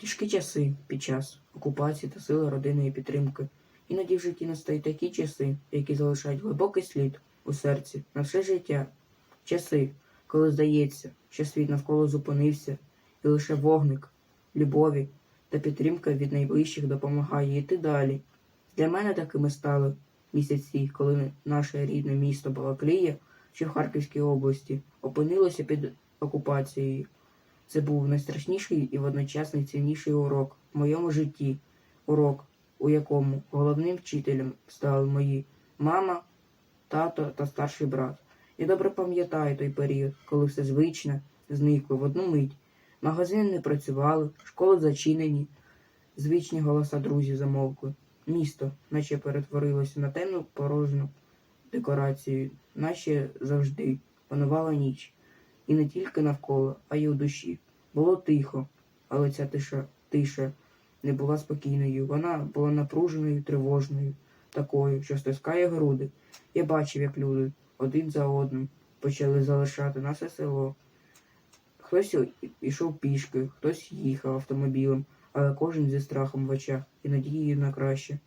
Тяжкі часи під час окупації та сили родинної підтримки. Іноді в житті настають такі часи, які залишають глибокий слід у серці на все життя. Часи, коли здається, що світ навколо зупинився, і лише вогник, любові та підтримка від найближчих допомагає йти далі. Для мене такими стали місяці, коли наше рідне місто Балаклія, що в Харківській області, опинилося під окупацією. Це був найстрашніший і водночас найцінніший урок в моєму житті, урок, у якому головним вчителем стали мої мама, тато та старший брат. Я добре пам'ятаю той період, коли все звичне зникло в одну мить. Магазини не працювали, школи зачинені, звичні голоса друзів замовкли. Місто, наче перетворилося на темну порожню декорацію, наче завжди панувала ніч. І не тільки навколо, а й у душі. Було тихо, але ця тиша, тиша не була спокійною. Вона була напруженою, тривожною, такою, що стискає груди. Я бачив, як люди один за одним почали залишати наше село. Хтось ішов пішки, хтось їхав автомобілем, але кожен зі страхом в очах і надією на краще.